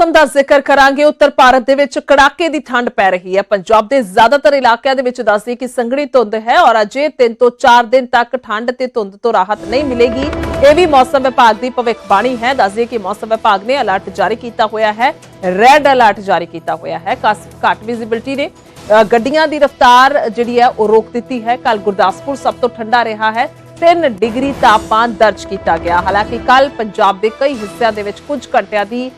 ਮੌਸਮ ਦਾ ਜ਼ਿਕਰ ਕਰਾਂਗੇ। ਉੱਤਰ ਭਾਰਤ ਦੇ ਵਿੱਚ ਕੜਾਕੇ ਦੀ ਠੰਡ ਪੈ ਰਹੀ ਹੈ। ਪੰਜਾਬ ਦੇ ਜ਼ਿਆਦਾਤਰ ਇਲਾਕਿਆਂ ਦੇ ਵਿੱਚ ਦੱਸਦੀ ਕਿ ਸੰਘਣੀ ਧੁੰਦ ਹੈ ਔਰ ਅਜੇ 3 ਤੋਂ 4 ਦਿਨ ਤੱਕ ਠੰਡ ਤੇ ਧੁੰਦ ਤੋਂ ਰਾਹਤ ਨਹੀਂ ਮਿਲੇਗੀ। ਇਹ ਵੀ ਮੌਸਮ ਵਿਭਾਗ ਦੀ ਭਵਿੱਖਬਾਣੀ ਹੈ। ਦੱਸਦੀ ਕਿ ਮੌਸਮ ਵਿਭਾਗ ਨੇ ਅਲਰਟ ਜਾਰੀ ਕੀਤਾ ਹੋਇਆ ਹੈ। ਰੈੱਡ ਅਲਰਟ ਜਾਰੀ ਕੀਤਾ ਹੋਇਆ ਹੈ। ਘੱਟ ਵਿਜ਼ਿਬਿਲਟੀ ਨੇ ਗੱਡੀਆਂ ਦੀ ਰਫ਼ਤਾਰ ਜਿਹੜੀ ਹੈ ਉਹ ਰੋਕ ਦਿੱਤੀ ਹੈ। ਕੱਲ ਗੁਰਦਾਸਪੁਰ ਸਭ ਤੋਂ ਠੰਡਾ ਰਿਹਾ ਹੈ। 3 ਡਿਗਰੀ ਤਾਪਮਾਨ ਦਰਜ ਕੀਤਾ ਗਿਆ। ਹਾਲਾਂਕਿ ਕੱਲ ਪੰਜਾਬ ਦੇ ਕਈ ਹਿੱਸਿਆਂ ਦੇ ਵਿੱਚ ਕੁਝ ਘੰਟਿਆਂ ਦੀ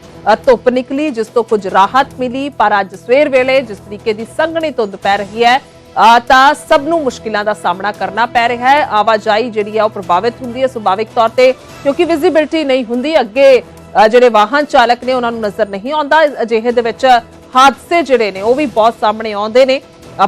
ਧੁੱਪ ਨਿਕਲੀ, ਜਿਸ ਤੋਂ ਕੁਝ ਰਾਹਤ ਮਿਲੀ, ਪਰ ਅੱਜ ਸਵੇਰ ਵੇਲੇ ਜਿਸ ਤਰੀਕੇ ਦੀ ਸੰਘਣੀ ਧੁੰਦ ਪੈ ਰਹੀ ਹੈ ਤਾਂ ਸਭ ਨੂੰ ਮੁਸ਼ਕਿਲਾਂ ਦਾ ਸਾਹਮਣਾ ਕਰਨਾ ਪੈ ਰਿਹਾ ਹੈ। ਆਵਾਜਾਈ ਜਿਹੜੀ ਹੈ ਉਹ ਪ੍ਰਭਾਵਿਤ ਹੁੰਦੀ ਹੈ ਸੁਭਾਵਿਕ ਤੌਰ ਤੇ, ਕਿਉਂਕਿ ਵਿਜ਼ਿਬਿਲਟੀ ਨਹੀਂ ਹੁੰਦੀ। ਅੱਗੇ ਜਿਹੜੇ ਵਾਹਨ ਚਾਲਕ ਨੇ ਉਹਨਾਂ ਨੂੰ ਨਜ਼ਰ ਨਹੀਂ ਆਉਂਦਾ। ਅਜਿਹੇ ਦੇ ਵਿੱਚ ਹਾਦਸੇ ਜਿਹੜੇ ਨੇ, ਉਹ ਵੀ ਬਹੁਤ ਸਾਹਮਣੇ ਆਉਂਦੇ ਨੇ।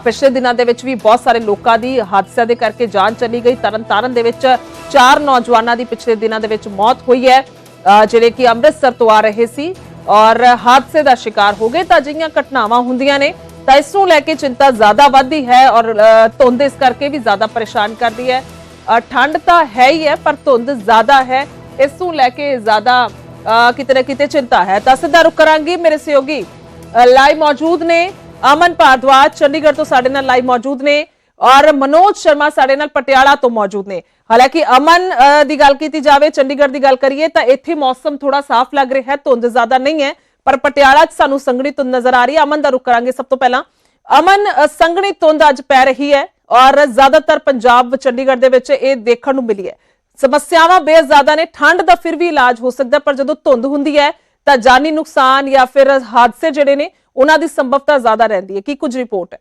ਪਿਛਲੇ ਦਿਨਾਂ ਦੇ ਵਿੱਚ ਵੀ ਬਹੁਤ ਸਾਰੇ ਲੋਕਾਂ ਦੀ ਹਾਦਸਿਆਂ ਦੇ ਕਰਕੇ ਜਾਨ ਚਲੀ ਗਈ। ਤਰਨਤਾਰਨ ਦੇ ਵਿੱਚ ਚਾਰ ਨੌਜਵਾਨਾਂ ਦੀ ਪਿਛਲੇ ਦਿਨਾਂ ਦੇ ਵਿੱਚ ਮੌਤ ਹੋਈ ਹੈ। ਅ, ਜਿਹੜੇ ਕਿ ਅੰਮ੍ਰਿਤਸਰ ਤੋਂ ਆ ਰਹੇ ਸੀ ਔਰ ਹਾਦਸੇ ਦਾ ਸ਼ਿਕਾਰ ਹੋ ਗਏ ਤਾਂ ਅਜਿਹੀਆਂ ਘਟਨਾਵਾਂ ਹੁੰਦੀਆਂ ਨੇ ਤਾਂ ਇਸ ਨੂੰ ਲੈ ਕੇ ਚਿੰਤਾ ਜ਼ਿਆਦਾ ਵੱਧਦੀ ਹੈ ਔਰ ਅ, ਧੁੰਦ ਇਸ ਕਰਕੇ ਵੀ ਜ਼ਿਆਦਾ ਪਰੇਸ਼ਾਨ ਕਰਦੀ ਹੈ ਅ, ਠੰਡ ਤਾਂ ਹੈ ਹੀ ਹੈ ਪਰ ਧੁੰਦ ਜ਼ਿਆਦਾ ਹੈ ਇਸ ਨੂੰ ਲੈ ਕੇ ਜ਼ਿਆਦਾ ਅ, ਕਿਤੇ ਨਾ ਕਿਤੇ ਚਿੰਤਾ ਹੈ ਤਾਂ ਸਿੱਧਾ ਰੁਕ ਕਰਾਂਗੀ ਮੇਰੇ ਸਹਿਯੋਗੀ ਅ, ਲਾਈਵ ਮੌਜੂਦ ਨੇ ਅਮਨ ਭਾਰਦਵਾਜ ਚੰਡੀਗੜ੍ਹ ਤੋਂ ਸਾਡੇ ਨਾਲ ਲਾਈਵ ਮੌਜੂਦ ਨੇ ਔਰ ਮਨੋਜ ਸ਼ਰਮਾ ਸਾਡੇ ਨਾਲ ਪਟਿਆਲਾ ਤੋਂ ਮੌਜੂਦ ਨੇ। ਹਾਲਾਂਕਿ ਅਮਨ ਦੀ ਗੱਲ ਕੀਤੀ ਜਾਵੇ, ਚੰਡੀਗੜ੍ਹ ਦੀ ਗੱਲ ਕਰੀਏ, ਤਾਂ ਇੱਥੇ ਮੌਸਮ ਥੋੜਾ ਸਾਫ਼ ਲੱਗ ਰਿਹਾ ਹੈ, ਧੁੰਦ ਜ਼ਿਆਦਾ ਨਹੀਂ ਹੈ, ਪਰ ਪਟਿਆਲਾ 'ਚ ਸਾਨੂੰ ਸੰਘਣੀ ਧੁੰਦ ਨਜ਼ਰ ਆ ਰਹੀ ਹੈ। ਅਮਨ ਦਾ ਰੁਕ ਕਰਾਂਗੇ ਸਭ ਤੋਂ ਪਹਿਲਾਂ। ਅਮਨ ਸੰਘਣੀ ਧੁੰਦ ਅੱਜ ਪੈ ਰਹੀ ਹੈ ਔਰ ਜ਼ਿਆਦਾਤਰ ਪੰਜਾਬ, ਚੰਡੀਗੜ੍ਹ ਦੇ ਵਿੱਚ ਇਹ ਦੇਖਣ ਨੂੰ ਮਿਲੀ ਹੈ। ਸਮੱਸਿਆਵਾਂ ਬੇਜ਼ ਜ਼ਿਆਦਾ ਨੇ, ਠੰਡ ਦਾ ਫਿਰ ਵੀ ਇਲਾਜ ਹੋ ਸਕਦਾ ਪਰ ਜਦੋਂ ਧੁੰਦ ਹੁੰਦੀ ਹੈ, ਤਾਂ ਜਾਨੀ ਨੁਕਸਾਨ ਜਾਂ ਫਿਰ ਹਾਦਸੇ ਜਿਹੜੇ ਨੇ, ਉਹਨਾਂ ਦੀ ਸੰਭਵਤਾ ਜ਼ਿਆਦਾ ਰਹਿੰਦੀ ਹੈ। ਕੀ ਕੁਝ ਰਿਪੋਰਟ ਹੈ?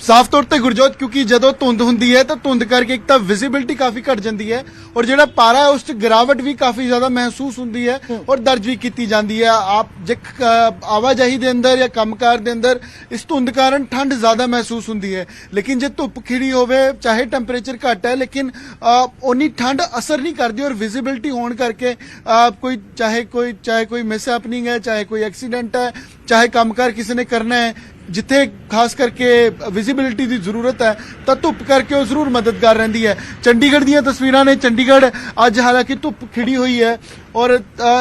ਸਾਫ਼ ਤੌਰ ਤੇ ਗੁਰਜੋਤ ਕਿਉਂਕਿ ਜਦੋਂ ਧੁੰਦ ਹੁੰਦੀ ਹੈ ਤਾਂ ਧੁੰਦ ਕਰਕੇ ਇੱਕ ਤਾਂ ਵਿਜ਼ਿਬਿਲਟੀ ਕਾਫੀ ਘਟ ਜਾਂਦੀ ਹੈ ਔਰ ਜਿਹੜਾ ਪਾਰਾ ਹੈ ਉਸ 'ਚ ਗਿਰਾਵਟ ਵੀ ਕਾਫੀ ਜ਼ਿਆਦਾ ਮਹਿਸੂਸ ਹੁੰਦੀ ਹੈ ਔਰ ਦਰਜ ਵੀ ਕੀਤੀ ਜਾਂਦੀ ਹੈ। ਆਪ ਜੇ ਆਵਾਜਾਈ ਦੇ ਅੰਦਰ ਜਾਂ ਕੰਮਕਾਰ ਦੇ ਅੰਦਰ ਇਸ ਧੁੰਦ ਕਾਰਨ ਠੰਡ ਜ਼ਿਆਦਾ ਮਹਿਸੂਸ ਹੁੰਦੀ ਹੈ। ਲੇਕਿਨ ਜੇ ਧੁੱਪ ਖਿੜੀ ਹੋਵੇ ਚਾਹੇ ਟੈਂਪਰੇਚਰ ਘੱਟ ਹੈ ਲੇਕਿਨ ਉਨੀ ਠੰਡ ਅਸਰ ਨਹੀਂ ਕਰਦੀ ਔਰ ਵਿਜ਼ਿਬਿਲਟੀ ਹੋਣ ਕਰਕੇ ਕੋਈ ਚਾਹੇ ਕੋਈ ਚਾਹੇ ਕੋਈ ਮਿਸ ਹੈਪਨਿੰਗ ਹੈ ਚਾਹੇ ਕੋਈ ਐਕਸੀਡੈਂਟ ਹੈ ਚਾਹੇ ਕੰਮਕਾਰ ਕਿਸੇ ਨੇ ਕਰਨਾ ਹੈ ਜਿੱਥੇ ਖਾਸ ਕਰਕੇ ਵਿਜ਼ਿਬਿਲਿਟੀ ਦੀ ਜ਼ਰੂਰਤ ਹੈ, ਤਾਂ ਧੁੱਪ ਕਰਕੇ ਉਹ ਜ਼ਰੂਰ ਮਦਦਗਾਰ ਰਹਿੰਦੀ ਹੈ। ਚੰਡੀਗੜ੍ਹ ਦੀਆਂ ਤਸਵੀਰਾਂ ਨੇ, ਚੰਡੀਗੜ੍ਹ ਅੱਜ ਹਾਲਾਂਕਿ ਧੁੱਪ ਖਿੜੀ ਹੋਈ ਹੈ ਔਰ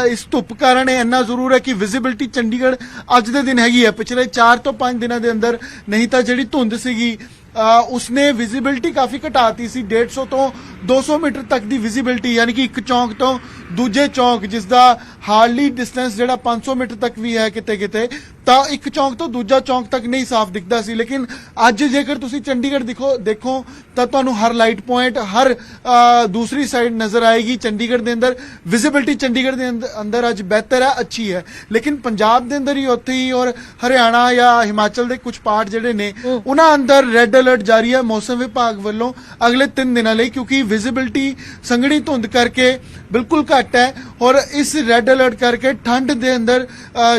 ਇਸ ਧੁੱਪ ਕਾਰਨ ਇਹ ਇੰਨਾ ਜ਼ਰੂਰ ਹੈ ਕਿ ਵਿਜ਼ਿਬਿਲਿਟੀ ਚੰਡੀਗੜ੍ਹ ਅੱਜ ਦੇ ਦਿਨ ਹੈਗੀ ਹੈ। ਪਿਛਲੇ 4 ਤੋਂ 5 ਦਿਨਾਂ ਦੇ ਅੰਦਰ ਨਹੀਂ ਤਾਂ ਜਿਹੜੀ ਧੁੰਦ ਸੀਗੀ ਉਸਨੇ ਵਿਜ਼ਿਬਿਲਿਟੀ ਕਾਫੀ ਘਟਾਤੀ ਸੀ। 150 ਤੋਂ 200 ਮੀਟਰ ਤੱਕ ਦੀ ਵਿਜ਼ਿਬਿਲਿਟੀ ਯਾਨੀ ਕਿ ਇੱਕ ਚੌਂਕ ਤੋਂ ਦੂਜੇ ਚੌਂਕ, ਜਿਸ ਦਾ ਹਾਰਡਲੀ ਡਿਸਟੈਂਸ ਜਿਹੜਾ 500 ਮੀਟਰ ਤੱਕ ਵੀ ਹੈ ਕਿਤੇ ਕਿਤੇ ਤਾਂ ਇੱਕ ਚੌਂਕ ਤੋਂ ਦੂਜਾ ਚੌਂਕ ਤੱਕ ਨਹੀਂ ਸਾਫ਼ ਦਿਖਦਾ ਸੀ। ਲੇਕਿਨ ਅੱਜ ਜੇਕਰ ਤੁਸੀਂ ਚੰਡੀਗੜ੍ਹ ਦੇਖੋ ਦੇਖੋ ਤਾਂ ਤੁਹਾਨੂੰ ਹਰ ਲਾਈਟ ਪੁਆਇੰਟ ਹਰ ਦੂਸਰੀ ਸਾਈਡ ਨਜ਼ਰ ਆਏਗੀ ਚੰਡੀਗੜ੍ਹ ਦੇ ਅੰਦਰ। ਵਿਜ਼ਿਬਿਲਿਟੀ ਚੰਡੀਗੜ੍ਹ ਦੇ ਅੰਦ- ਅੰਦਰ ਅੱਜ ਬਿਹਤਰ ਹੈ ਅੱਛੀ ਹੈ। ਲੇਕਿਨ ਪੰਜਾਬ ਦੇ ਅੰਦਰ ਹੀ ਉੱਥੇ ਹੀ ਔਰ ਹਰਿਆਣਾ ਜਾਂ ਹਿਮਾਚਲ ਦੇ ਕੁਝ ਪਾਰਟ ਜਿਹੜੇ ਨੇ ਉਹਨਾਂ ਅੰਦਰ ਰੈੱਡ ਅਲਰਟ ਜਾਰੀ ਹੈ ਮੌਸਮ ਵਿਭਾਗ ਵੱਲੋਂ ਅਗਲੇ 3 ਦਿਨਾਂ ਲਈ ਕਿਉਂਕਿ ਵਿਜ਼ਿਬਿਲਿਟੀ ਸੰਘਣੀ ਧੁੰਦ ਕਰਕੇ ਬਿਲਕੁਲ ਘੱਟ ਹੈ ਔਰ ਇਸ ਰੈੱਡ ਅਲਰਟ ਕਰਕੇ ਠੰਡ ਦੇ ਅੰਦਰ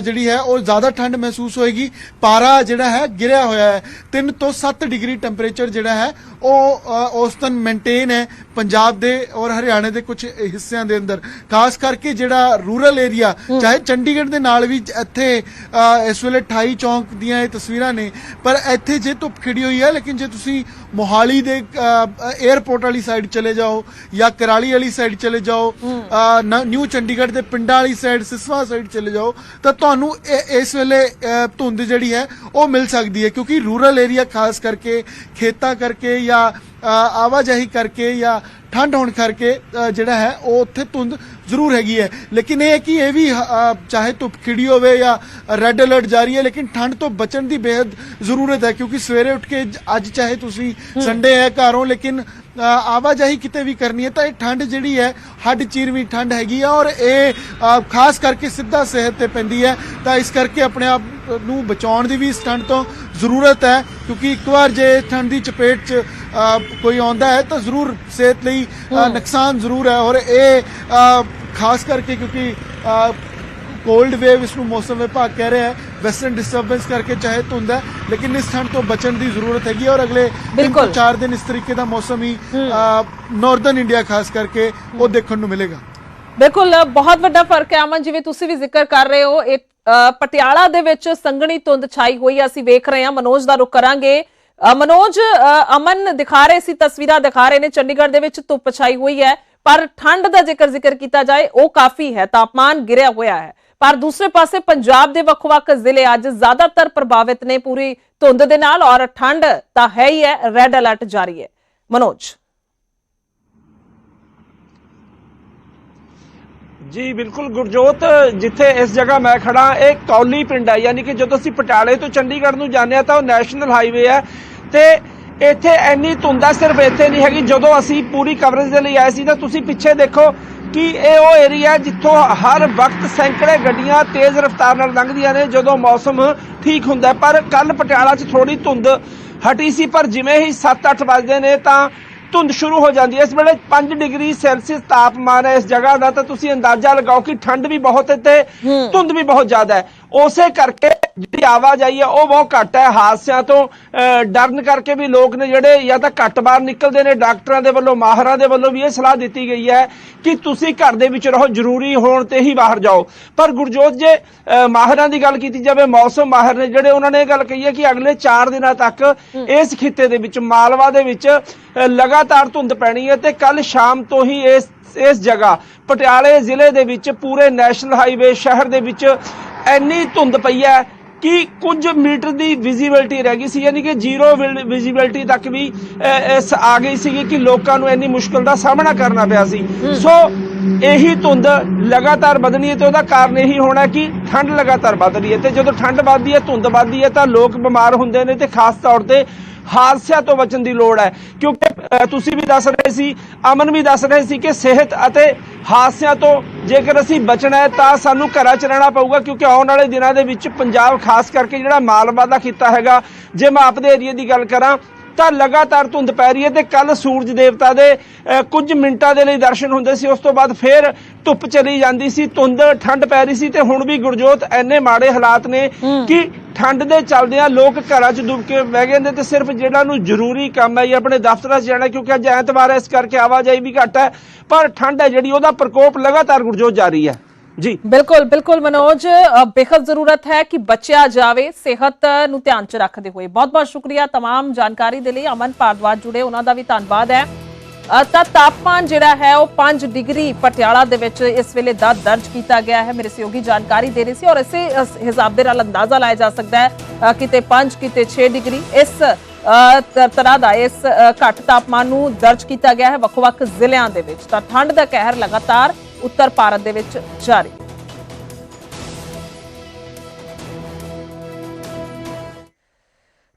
ਜਿਹੜੀ ਹੈ ਉਹ ਜ਼ਿਆਦਾ ਠੰਡ ਮਹਿਸੂਸ ਹੋਏਗੀ। ਪਾਰਾ ਜਿਹੜਾ ਹੈ ਗਿਰਿਆ ਹੋਇਆ ਹੈ। 3 ਤੋਂ 7 ਡਿਗਰੀ ਟੈਂਪਰੇਚਰ ਜਿਹੜਾ ਹੈ ਉਹ ਅ, ਔਸਤਨ ਮੇਨਟੇਨ ਹੈ ਪੰਜਾਬ ਦੇ ਔਰ ਹਰਿਆਣੇ ਦੇ ਕੁਝ ਹਿੱਸਿਆਂ ਦੇ ਅੰਦਰ। ਖਾਸ ਕਰਕੇ ਜਿਹੜਾ ਰੂਰਲ ਏਰੀਆ ਚਾਹੇ ਚੰਡੀਗੜ੍ਹ ਦੇ ਨਾਲ ਵੀ ਇੱਥੇ ਇਸ ਵੇਲੇ 28 ਚੌਂਕ ਦੀਆਂ ਇਹ ਤਸਵੀਰਾਂ ਨੇ ਪਰ ਇੱਥੇ ਜੇ ਧੁੱਪ ਖਿੜੀ ਹੋਈ ਹੈ ਲੇਕਿਨ ਜੇ ਤੁਸੀਂ ਮੋਹਾਲੀ ਦੇ 에ਅਰਪੋਰਟ ਵਾਲੀ ਸਾਈਡ ਚਲੇ ਜਾਓ ਜਾਂ ਕਰਾਲੀ ਵਾਲੀ ਸਾਈਡ ਚਲੇ ਜਾਓ ਨਿਊ ਚੰਡੀਗੜ੍ਹ ਦੇ ਪਿੰਡਾਂ ਵਾਲੀ ਸਾਈਡ ਸਿਸਵਾ ਸਾਈਡ ਚਲੇ ਜਾਓ ਤਾਂ ਤੁਹਾਨੂੰ ਇਸ ਵੇਲੇ ਧੁੰਦ ਜਿਹੜੀ ਹੈ ਉਹ ਮਿਲ ਸਕਦੀ ਹੈ ਕਿਉਂਕਿ ਰੂਰਲ ਏਰੀਆ ਖਾਸ ਕਰਕੇ ਖੇਤਾਂ ਕਰਕੇ ਜਾਂ ਆਵਾਜਾਈ ਕਰਕੇ ਜਾਂ ਠੰਡ ਹੋਣ ਕਰਕੇ ਜਿਹੜਾ ਹੈ ਉਹ ਉੱਥੇ ਧੁੰਦ ਜ਼ਰੂਰ ਹੈਗੀ ਹੈ। ਲੇਕਿਨ ਇਹ ਕਿ ਇਹ ਵੀ ਚਾਹੇ ਧੁੱਪ ਖਿੜੀ ਹੋਵੇ ਜਾਂ ਰੈੱਡ ਅਲਰਟ ਜਾਰੀ ਹੈ ਲੇਕਿਨ ਠੰਡ ਤੋਂ ਬਚਣ ਦੀ ਬੇहद ਜ਼ਰੂਰਤ ਹੈ ਕਿਉਂਕਿ ਸਵੇਰੇ ਉੱਠ ਕੇ ਅੱਜ ਚਾਹੇ ਤੁਸੀਂ ਸੰਡੇ ਹੈ ਘਰੋਂ ਲੇਕਿਨ ਆਵਾਜਾਈ ਕਿਤੇ ਵੀ ਕਰਨੀ ਹੈ ਤਾਂ ਇਹ ਠੰਡ ਜਿਹੜੀ ਹੈ ਹੱਡ ਚੀਰਵੀਂ ਠੰਡ ਹੈਗੀ ਆ ਔਰ ਇਹ ਖਾਸ ਕਰਕੇ ਸਿੱਧਾ ਸਿਹਤ ਤੇ ਪੈਂਦੀ ਹੈ। ਤਾਂ ਇਸ ਕਰਕੇ ਆਪਣੇ ਆਪ ਨੂੰ ਬਚਾਉਣ ਦੀ ਵੀ ਇਸ ਠੰਡ ਤੋਂ ਜ਼ਰੂਰਤ ਹੈ ਕਿਉਂਕਿ ਇੱਕ ਵਾਰ ਜੇ ਠੰਡ ਦੀ ਚਪੇਟ 'ਚ ਕੋਈ ਆਉਂਦਾ ਹੈ ਤਾਂ ਜ਼ਰੂਰ ਸਿਹਤ ਲਈ ਨੁਕਸਾਨ ਜ਼ਰੂਰ ਹੈ ਔਰ ਇਹ ਖਾਸ ਕਰਕੇ ਕਿਉਂਕਿ ਕੋਲਡ ਵੇਵ ਇਸ ਨੂੰ ਮੌਸਮ ਵਿਭਾਗ ਕਹਿ ਰਿਹਾ ਹੈ ਵੈਸਟਰਨ ਡਿਸਟਰਬੈਂਸ ਕਰਕੇ ਚਾਹੇ ਧੁੰਦ ਹੈ ਲੇਕਿਨ ਇਸ ਠੰਡ ਤੋਂ ਬਚਣ ਦੀ ਜ਼ਰੂਰਤ ਹੈਗੀ ਔਰ ਅਗਲੇ ਤਿੰਨ ਤੋਂ ਬਿਲਕੁਲ। ਚਾਰ ਦਿਨ ਇਸ ਤਰੀਕੇ ਦਾ ਮੌਸਮ ਹੀ ਨਾਰਥਰਨ ਇੰਡੀਆ ਖਾਸ ਕਰਕੇ ਉਹ ਦੇਖਣ ਨੂੰ ਮਿਲੇਗਾ। ਬਿਲਕੁਲ ਬਹੁਤ ਵੱਡਾ ਫ਼ਰਕ ਹੈ ਅਮਨ ਜਿਵੇਂ ਤੁਸੀਂ ਵੀ ਜ਼ਿਕਰ ਕਰ ਰਹੇ ਹੋ ਇਹ ਪਟਿਆਲਾ ਦੇ ਵਿੱਚ ਸੰਘਣੀ ਧੁੰਦ ਛਾਈ ਹੋਈ ਅਸੀਂ ਵੇਖ ਰਹੇ ਹਾਂ ਮਨੋਜ ਦਾ ਰੁਖ ਕਰਾਂਗੇ। ਮਨੋਜ ਅਮਨ ਦਿਖਾ ਰਹੇ ਸੀ ਤਸਵੀਰਾਂ ਦਿਖਾ ਰਹੇ ਨੇ ਚੰਡੀਗੜ੍ਹ ਦੇ ਵਿੱਚ ਧੁੱਪ ਛਾਈ ਹੋਈ ਹੈ ਪਰ ਠੰਡ ਦਾ ਜੇਕਰ ਜ਼ਿਕਰ ਕੀਤਾ ਜਾਏ ਉਹ ਕਾਫੀ ਹੈ ਤਾਪਮਾਨ ਗਿਰਿਆ ਹੋਇਆ ਹੈ। ਪਰ ਦੂਸਰੇ ਪਾਸੇ ਪੰਜਾਬ ਦੇ ਵੱਖ-ਵੱਖ ਜ਼ਿਲ੍ਹੇ ਅੱਜ ਜ਼ਿਆਦਾਤਰ ਪ੍ਰਭਾਵਿਤ ਨੇ ਪੂਰੀ ਧੁੰਦ ਦੇ ਨਾਲ ਔਰ ਠੰਡ ਤਾਂ ਹੈ ਹੀ ਹੈ ਰੈੱਡ ਅਲਰਟ ਜਾਰੀ ਹੈ। ਮਨੋਜ। ਜੀ, ਬਿਲਕੁਲ ਗੁਰਜੋਤ, ਜਿੱਥੇ ਇਸ ਜਗ੍ਹਾ ਮੈਂ ਖੜਾ ਇਹ ਕੌਲੀ ਪਿੰਡ ਹੈ। ਯਾਨੀ ਕਿ ਜਦੋਂ ਅਸੀਂ ਪਟਿਆਲੇ ਤੋਂ ਚੰਡੀਗੜ੍ਹ ਨੂੰ ਜਾਂਦੇ ਆ ਤਾਂ ਉਹ ਨੈਸ਼ਨਲ ਹਾਈਵੇ ਹੈ। ਤੇ ਇੱਥੇ ਇੰਨੀ ਧੁੰਦਾ ਸਿਰਫ ਇੱਥੇ ਨਹੀਂ ਹੈਗੀ। ਜਦੋਂ ਅਸੀਂ ਪੂਰੀ ਕਵਰੇਜ ਦੇ ਲਈ ਆਏ ਸੀ ਤਾਂ ਤੁਸੀਂ ਪਿੱਛੇ ਦੇਖੋ ਕਿ ਇਹ ਉਹ ਏਰੀਆ ਜਿੱਥੋਂ ਹਰ ਵਕਤ ਸੈਂਕੜੇ ਗੱਡੀਆਂ ਤੇਜ਼ ਰਫ਼ਤਾਰ ਨਾਲ ਲੰਘਦੀਆਂ ਨੇ ਜਦੋਂ ਮੌਸਮ ਠੀਕ ਹੁੰਦਾ। ਪਰ ਕੱਲ ਪਟਿਆਲਾ 'ਚ ਥੋੜੀ ਧੁੰਦ ਹਟੀ ਸੀ ਪਰ ਜਿਵੇਂ ਹੀ 7-8 ਵੱਜਦੇ ਨੇ ਤਾਂ ਧੁੰਦ ਸ਼ੁਰੂ ਹੋ ਜਾਂਦੀ ਹੈ। ਇਸ ਵੇਲੇ 5 ਡਿਗਰੀ ਸੈਲਸੀਅਸ ਤਾਪਮਾਨ ਹੈ ਇਸ ਜਗ੍ਹਾ ਦਾ ਤਾਂ ਤੁਸੀਂ ਅੰਦਾਜ਼ਾ ਲਗਾਓ ਕਿ ਠੰਡ ਵੀ ਬਹੁਤ ਹੈ ਤੇ ਧੁੰਦ ਵੀ ਬਹੁਤ ਜ਼ਿਆਦਾ ਹੈ। ਉਸੇ ਕਰਕੇ ਜਿਹੜੀ ਆਵਾਜਾਈ ਹੈ ਉਹ ਬਹੁਤ ਘੱਟ ਹੈ। ਹਾਦਸਿਆਂ ਤੋਂ ਡਰਨ ਕਰਕੇ ਵੀ ਲੋਕ ਨੇ ਜਿਹੜੇ ਜਾਂ ਤਾਂ ਘੱਟ ਬਾਹਰ ਨਿਕਲਦੇ ਨੇ ਡਾਕਟਰਾਂ ਦੇ ਵੱਲੋਂ ਮਾਹਰਾਂ ਦੇ ਵੱਲੋਂ ਵੀ ਇਹ ਸਲਾਹ ਦਿੱਤੀ ਗਈ ਹੈ ਕਿ ਤੁਸੀਂ ਘਰ ਦੇ ਵਿੱਚ ਰਹੋ ਜ਼ਰੂਰੀ ਹੋਣ ਤੇ ਹੀ ਬਾਹਰ ਜਾਓ। ਪਰ ਗੁਰਜੋਤ ਜੇ ਮਾਹਰਾਂ ਦੀ ਗੱਲ ਕੀਤੀ ਜਾਵੇ ਮੌਸਮ ਮਾਹਰ ਨੇ ਜਿਹੜੇ ਉਹਨਾਂ ਨੇ ਇਹ ਗੱਲ ਕਹੀ ਹੈ ਕਿ ਅਗਲੇ 4 ਦਿਨਾਂ ਤੱਕ ਇਸ ਖਿੱਤੇ ਦੇ ਵਿੱਚ ਮਾਲਵਾ ਦੇ ਵਿੱਚ ਲਗਾਤਾਰ ਧੁੰਦ ਪੈਣੀ ਹੈ ਤੇ ਕੱਲ ਸ਼ਾਮ ਤੋਂ ਹੀ ਇਸ ਇਸ ਜਗ੍ਹਾ ਪਟਿਆਲੇ ਜ਼ਿਲ੍ਹੇ ਦੇ ਵਿੱਚ ਪੂਰੇ ਨੈਸ਼ਨਲ ਹਾਈਵੇ ਸ਼ਹਿਰ ਦੇ ਵਿੱਚ ਇੰਨੀ ਧੁੰਦ ਪਈ ਹੈ ਕਿ ਕੁਝ ਮੀਟਰ ਦੀ ਵਿਜ਼ਿਬਿਲਟੀ ਰਹਿ ਗਈ ਸੀ ਯਾਨੀ ਕਿ ਜ਼ੀਰੋ ਵਿਜ਼ਿਬਿਲਟੀ ਤੱਕ ਵੀ ਇਸ ਆ ਗਈ ਸੀ ਕਿ ਲੋਕਾਂ ਨੂੰ ਇੰਨੀ ਮੁਸ਼ਕਲ ਦਾ ਸਾਹਮਣਾ ਕਰਨਾ ਪਿਆ ਸੀ। ਸੋ ਇਹੀ ਧੁੰਦ ਲਗਾਤਾਰ ਵਧਣੀ ਹੈ ਤੇ ਉਹਦਾ ਕਾਰਨ ਇਹੀ ਹੋਣਾ ਕਿ ਠੰਡ ਲਗਾਤਾਰ ਵਧ ਰਹੀ ਹੈ ਤੇ ਜਦੋਂ ਠੰਡ ਵੱਧਦੀ ਹੈ ਧੁੰਦ ਵੱਧਦੀ ਹੈ ਤਾਂ ਲੋਕ ਬਿਮਾਰ ਹੁੰਦੇ ਨੇ ਤੇ ਖਾਸ ਤੌਰ ਤੇ ਹਾਦਸਿਆਂ ਤੋਂ ਬਚਣ ਦੀ ਲੋੜ ਹੈ। ਕਿਉਂਕਿ ਤੁਸੀਂ ਵੀ ਦੱਸ ਰਹੇ ਸੀ ਅਮਨ ਵੀ ਦੱਸ ਰਹੇ ਸੀ ਕਿ ਸਿਹਤ ਅਤੇ ਹਾਦਸਿਆਂ ਤੋਂ ਜੇਕਰ ਅਸੀਂ ਬਚਣਾ ਹੈ ਤਾਂ ਸਾਨੂੰ ਘਰਾਂ 'ਚ ਰਹਿਣਾ ਪਊਗਾ ਕਿਉਂਕਿ ਆਉਣ ਵਾਲੇ ਦਿਨਾਂ ਦੇ ਵਿੱਚ ਪੰਜਾਬ ਖਾਸ ਕਰਕੇ ਜਿਹੜਾ ਮਾਲਵਾ ਦਾ ਖਿੱਤਾ ਹੈਗਾ ਜੇ ਮੈਂ ਆਪਦੇ ਏਰੀਆ ਦੀ ਗੱਲ ਕਰਾਂ ਤਾਂ ਲਗਾਤਾਰ ਧੁੰਦ ਪੈ ਰਹੀ ਹੈ ਤੇ ਕੱਲ ਸੂਰਜ ਦੇਵਤਾ ਦੇ ਕੁਝ ਮਿੰਟਾਂ ਦੇ ਲਈ ਦਰਸ਼ਨ ਹੁੰਦੇ ਸੀ ਉਸ ਤੋਂ ਬਾਅਦ ਫੇਰ ਧੁੱਪ ਚਲੀ ਜਾਂਦੀ ਸੀ ਧੁੰਦ ਠੰਡ ਪੈ ਰਹੀ ਸੀ ਤੇ ਹੁਣ ਵੀ ਗੁਰਜੋਤ ਐਨੇ ਮਾੜੇ ਹਾਲਾਤ ਨੇ ਕਿ ਠੰਡ ਦੇ ਚੱਲਦਿਆਂ ਲੋਕ ਘਰਾਂ 'ਚ ਡੁੱਬ ਕੇ ਬਹਿ ਗਏ ਨੇ ਤੇ ਸਿਰਫ ਜਿਹੜਾ ਨੂੰ ਜ਼ਰੂਰੀ ਕੰਮ ਹੈ ਜਾਂ ਆਪਣੇ ਦਫ਼ਤਰਾਂ 'ਚ ਜਾਣਾ ਕਿਉਂਕਿ ਅੱਜ ਐਤਵਾਰ ਹੈ ਇਸ ਕਰਕੇ ਆਵਾਜਾਈ ਵੀ ਘੱਟ ਹੈ ਪਰ ਠੰਡ ਹੈ ਜਿਹੜੀ ਉਹਦਾ ਪ੍ਰਕੋਪ ਲਗਾਤਾਰ ਗੁਰਜੋਤ ਜਾਰੀ ਹੈ ਜੀ ਬਿਲਕੁਲ ਬਿਲਕੁਲ ਮਨੋਜ ਅ, ਬੇਹੱਦ ਜ਼ਰੂਰਤ ਹੈ ਕਿ ਬਚਿਆ ਜਾਵੇ ਸਿਹਤ ਨੂੰ ਧਿਆਨ ਚ ਰੱਖਦੇ ਹੋਏ ਬਹੁਤ ਬਹੁਤ ਸ਼ੁਕਰੀਆ तमाम ਜਾਣਕਾਰੀ ਦੇ ਲਈ ਅਮਨ ਭਾਰਦਵਾਜ ਜੁੜੇ ਉਹਨਾਂ ਦਾ ਵੀ ਧੰਨਵਾਦ ਹੈ ਅ, ਤਾਂ ਤਾਪਮਾਨ ਜਿਹੜਾ ਹੈ ਉਹ 5 ਡਿਗਰੀ ਪਟਿਆਲਾ ਦੇ ਵਿੱਚ ਇਸ ਵੇਲੇ ਦਾ ਦਰਜ ਕੀਤਾ ਗਿਆ ਹੈ। ਮੇਰੇ ਸਹਿਯੋਗੀ ਜਾਣਕਾਰੀ ਦੇ ਰਹੇ ਸੀ ਔਰ ਇਸੇ ਹਿਸਾਬ ਦੇ ਨਾਲ ਅੰਦਾਜ਼ਾ ਲਾਇਆ ਜਾ ਸਕਦਾ ਹੈ ਕਿਤੇ 5 ਕਿਤੇ 6 ਡਿਗਰੀ। ਇਸ ਤਰ੍ਹਾਂ ਦਾ ਇਸ ਘੱਟ ਤਾਪਮਾਨ ਨੂੰ ਦਰਜ ਕੀਤਾ ਗਿਆ ਹੈ ਵੱਖ-ਵੱਖ ਜ਼ਿਲ੍ਹਿਆਂ ਦੇ ਵਿੱਚ। ਤਾਂ ਠੰਡ ਦਾ ਕਹਿਰ ਲਗਾਤਾਰ ਉੱਤਰ ਭਾਰਤ ਦੇ ਵਿੱਚ ਜਾਰੀ।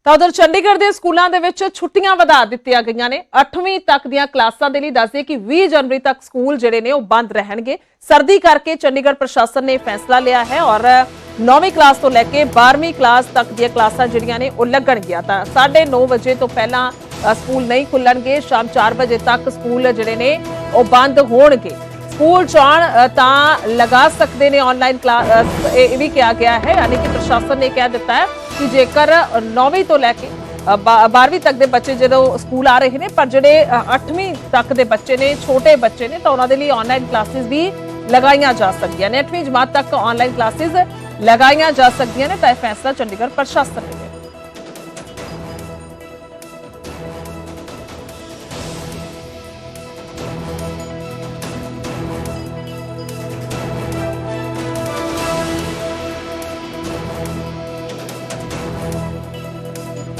ਤਾਂ ਉਧਰ ਚੰਡੀਗੜ੍ਹ ਦੇ ਸਕੂਲਾਂ ਦੇ ਵਿੱਚ ਛੁੱਟੀਆਂ ਵਧਾ ਦਿੱਤੀਆਂ ਗਈਆਂ ਨੇ। 8ਵੀਂ ਤੱਕ ਦੀਆਂ ਕਲਾਸਾਂ ਦੇ ਲਈ ਦੱਸਦੇ ਕਿ 20 ਜਨਵਰੀ ਤੱਕ ਸਕੂਲ ਜਿਹੜੇ ਨੇ ਉਹ ਬੰਦ ਰਹਿਣਗੇ। ਸਰਦੀ ਕਰਕੇ ਚੰਡੀਗੜ੍ਹ ਪ੍ਰਸ਼ਾਸਨ ਨੇ ਫੈਸਲਾ ਲਿਆ ਹੈ ਔਰ 9ਵੀਂ ਕਲਾਸ ਤੋਂ ਲੈ ਕੇ 12ਵੀਂ ਕਲਾਸ ਤੱਕ ਦੀਆਂ ਕਲਾਸਾਂ ਜਿਹੜੀਆਂ ਨੇ ਉਹ ਲੱਗਣਗੀਆਂ। ਤਾਂ 9:30 ਵਜੇ ਤੋਂ ਪਹਿਲਾਂ ਸਕੂਲ ਨਹੀਂ ਖੁੱਲਣਗੇ। ਸ਼ਾਮ 4 ਵਜੇ ਤੱਕ ਸਕੂਲ ਜਿਹੜੇ ਨੇ ਉਹ ਬੰਦ ਹੋਣਗੇ। ਸਕੂਲ ਚਾਣ ਤਾਂ ਲਗਾ ਸਕਦੇ ਨੇ ਆਨਲਾਈਨ ਕਲਾਸ ਇਹ ਵੀ ਕਿਹਾ ਗਿਆ ਹੈ, ਯਾਨੀ ਕਿ ਪ੍ਰਸ਼ਾਸਨ ਨੇ ਕਹਿ ਦਿੱਤਾ ਹੈ ਕਿ ਜੇਕਰ 9ਵੀਂ ਤੋਂ ਲੈ ਕੇ 12ਵੀਂ ਤੱਕ ਦੇ ਬੱਚੇ ਜਦੋਂ ਸਕੂਲ ਆ ਰਹੇ ਨੇ, ਪਰ ਜਿਹੜੇ 8ਵੀਂ ਤੱਕ ਦੇ ਬੱਚੇ ਨੇ, ਛੋਟੇ ਬੱਚੇ ਨੇ, ਤਾਂ ਉਹਨਾਂ ਦੇ ਲਈ ਆਨਲਾਈਨ ਕਲਾਸਿਸ ਵੀ ਲਗਾਈਆਂ ਜਾ ਸਕਦੀਆਂ ਨੇ। 8ਵੀਂ ਜਮਾਤ ਤੱਕ ਆਨਲਾਈਨ ਕਲਾਸਿਸ ਲਗਾਈਆਂ ਜਾ ਸਕਦੀਆਂ ਨੇ, ਤਾਂ ਇਹ ਫੈਸਲਾ ਚੰਡੀਗੜ੍ਹ ਪ੍ਰਸ਼ਾਸਨ ਨੇ